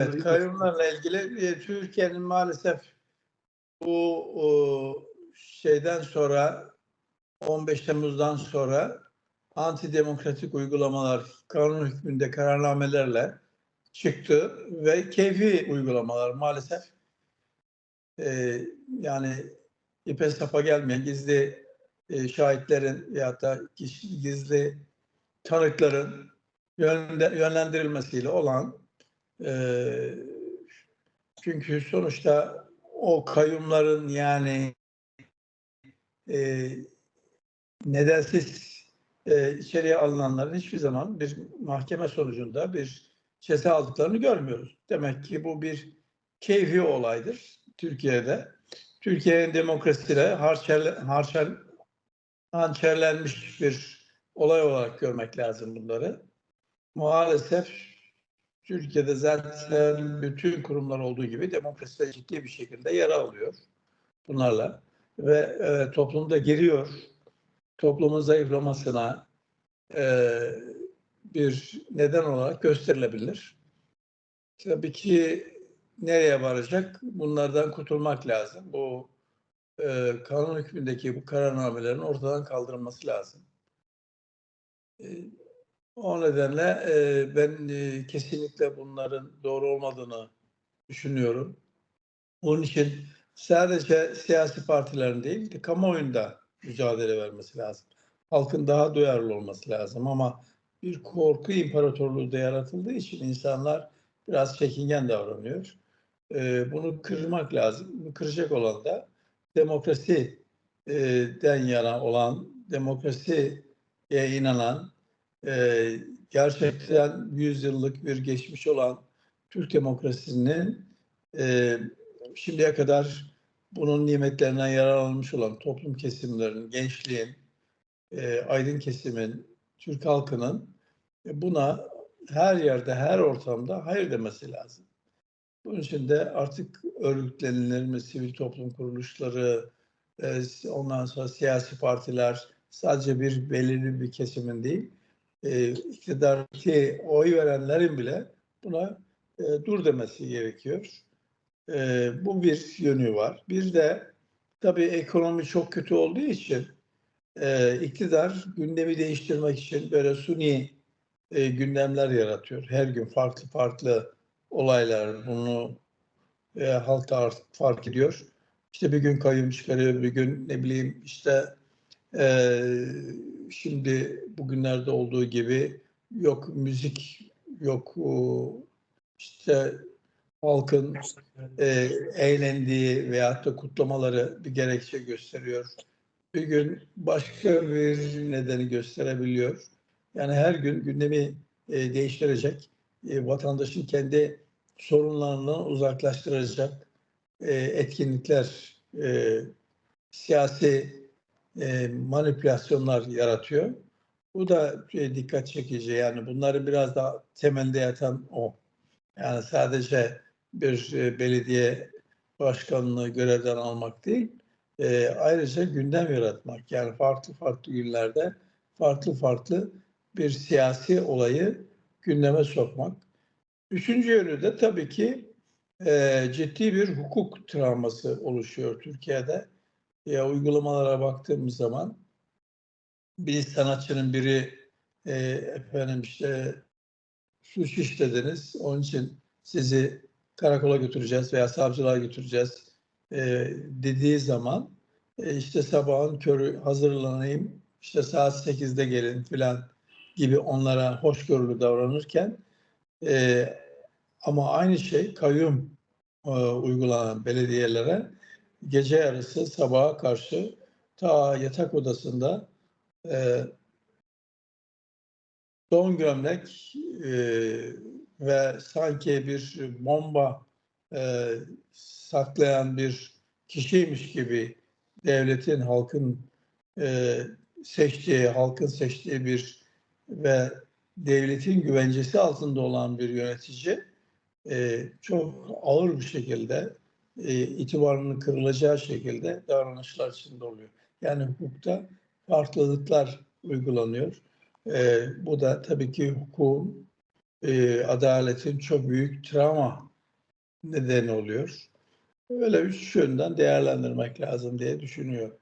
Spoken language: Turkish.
Evet, kayyumlarla ilgili e, Türkiye'nin maalesef bu o, şeyden sonra 15 Temmuz'dan sonra antidemokratik uygulamalar kanun hükmünde kararnamelerle çıktı ve keyfi uygulamalar maalesef e, yani ipe sapa gelmeyen gizli e, şahitlerin ya da kişi- gizli tanıkların yönlendirilmesiyle olan e, çünkü sonuçta o kayyumların yani e, nedensiz e, içeriye alınanların hiçbir zaman bir mahkeme sonucunda bir ceza aldıklarını görmüyoruz. Demek ki bu bir keyfi olaydır Türkiye'de. Türkiye'nin demokrasiyle harçer, harçer, hançerlenmiş bir olay olarak görmek lazım bunları. Maalesef Türkiye'de zaten bütün kurumlar olduğu gibi demokrasi ciddi bir şekilde yara alıyor bunlarla ve e, toplumda giriyor. Toplumun zayıflamasına e, bir neden olarak gösterilebilir. Tabii ki nereye varacak? Bunlardan kurtulmak lazım. Bu e, kanun hükmündeki bu kararnamelerin ortadan kaldırılması lazım. E, o nedenle e, ben e, kesinlikle bunların doğru olmadığını düşünüyorum. Onun için sadece siyasi partilerin değil, de kamuoyunda mücadele vermesi lazım. Halkın daha duyarlı olması lazım ama bir korku imparatorluğu da yaratıldığı için insanlar biraz çekingen davranıyor. E, bunu kırmak lazım. Bunu kıracak olan da demokrasiden yana olan, demokrasiye inanan, e, gerçekten 100 yıllık bir geçmiş olan Türk demokrasisinin e, şimdiye kadar bunun nimetlerinden yararlanmış olan toplum kesimlerinin, gençliğin, e, aydın kesimin, Türk halkının buna her yerde, her ortamda hayır demesi lazım. Bunun için de artık örgütlenilir mi, sivil toplum kuruluşları, e, ondan sonra siyasi partiler sadece bir belirli bir kesimin değil, e, iktidardaki oy verenlerin bile buna e, dur demesi gerekiyor. E, bu bir yönü var. Bir de tabii ekonomi çok kötü olduğu için e, iktidar gündemi değiştirmek için böyle suni e, gündemler yaratıyor. Her gün farklı farklı olaylar bunu e, halk da fark ediyor. İşte bir gün kayyum çıkarıyor, bir gün ne bileyim işte e, şimdi bugünlerde olduğu gibi yok müzik, yok o, işte halkın e, eğlendiği veyahut da kutlamaları bir gerekçe gösteriyor. Bir gün başka bir nedeni gösterebiliyor. Yani her gün gündemi e, değiştirecek, e, vatandaşın kendi sorunlarından uzaklaştıracak e, etkinlikler, e, siyasi e, manipülasyonlar yaratıyor. Bu da e, dikkat çekici. Yani bunları biraz daha temelde yatan o. Yani sadece bir e, belediye başkanlığı görevden almak değil, ayrıca gündem yaratmak. Yani farklı farklı günlerde farklı farklı bir siyasi olayı gündeme sokmak. Üçüncü yönü de tabii ki ciddi bir hukuk travması oluşuyor Türkiye'de. Ya uygulamalara baktığımız zaman bir sanatçının biri e, efendim işte suç işlediniz, onun için sizi karakola götüreceğiz veya savcılığa götüreceğiz e, dediği zaman e, işte sabahın körü hazırlanayım, işte saat 8'de gelin filan gibi onlara hoşgörülü davranırken e, ama aynı şey kayyum e, uygulanan belediyelere gece yarısı sabaha karşı ta yatak odasında e, don gömlek e, ve sanki bir bomba e, saklayan bir kişiymiş gibi devletin, halkın e, seçtiği, halkın seçtiği bir ve devletin güvencesi altında olan bir yönetici e, çok ağır bir şekilde e, itibarının kırılacağı şekilde davranışlar içinde oluyor. Yani hukukta farklılıklar uygulanıyor. E, bu da tabii ki hukukun, e, adaletin çok büyük travma nedeni oluyor. Öyle üç yönden değerlendirmek lazım diye düşünüyorum.